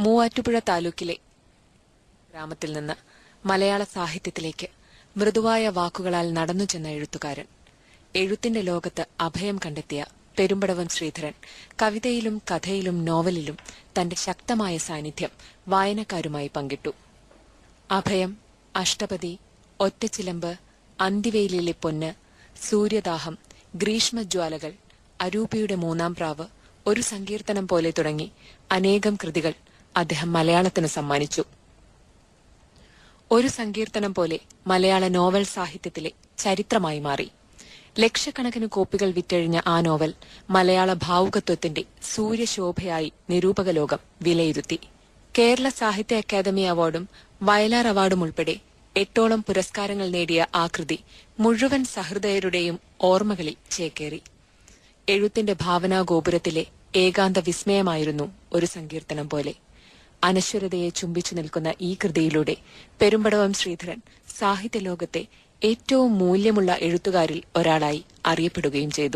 മൂവാറ്റുപുഴ താലൂക്കിലെ ഗ്രാമത്തിൽ നിന്ന് മലയാള സാഹിത്യത്തിലേക്ക് മൃദുവായ വാക്കുകളാൽ നടന്നു ചെന്ന എഴുത്തുകാരൻ എഴുത്തിന്റെ ലോകത്ത് അഭയം കണ്ടെത്തിയ പെരുമ്പടവം ശ്രീധരൻ കവിതയിലും കഥയിലും നോവലിലും തന്റെ ശക്തമായ സാന്നിധ്യം വായനക്കാരുമായി പങ്കിട്ടു. അഭയം അഷ്ടപതി ഒറ്റച്ചിലമ്പ് അന്തിവെയിലിലെ പൊന്ന് സൂര്യദാഹം ഗ്രീഷ്മജ്വാലകൾ അരൂപിയുടെ മൂന്നാം പ്രാവ് ഒരു സങ്കീർത്തനം പോലെ തുടങ്ങി അനേകം കൃതികൾ അദ്ദേഹം മലയാളത്തിന് സമ്മാനിച്ചു. ഒരു സങ്കീർത്തനം പോലെ മലയാള നോവൽ സാഹിത്യത്തിലെ ചരിത്രമായി മാറി. ലക്ഷക്കണക്കിന് കോപ്പികൾ വിറ്റഴിഞ്ഞ ആ നോവൽ മലയാള ഭാവുകത്വത്തിന്റെ സൂര്യശോഭയായി നിരൂപക ലോകം വിലയിരുത്തി. കേരള സാഹിത്യ അക്കാദമി അവാർഡും വയലാർ അവാർഡും ഉൾപ്പെടെ എട്ടോളം പുരസ്കാരങ്ങൾ നേടിയ ആ കൃതി മുഴുവൻ സഹൃദയരുടെയും ഓർമ്മകളിൽ ചേക്കേറി. എഴുത്തിന്റെ ഭാവനാ ഗോപുരത്തിലെ ഏകാന്ത വിസ്മയമായിരുന്നു ഒരു സങ്കീർത്തനം പോലെ. അനശ്വരതയെ ചുംബിച്ചു നിൽക്കുന്ന ഈ കൃതിയിലൂടെ പെരുമ്പടവം ശ്രീധരൻ സാഹിത്യലോകത്തെ ഏറ്റവും മൂല്യമുള്ള എഴുത്തുകാരിൽ ഒരാളായി അറിയപ്പെടുകയും ചെയ്തു.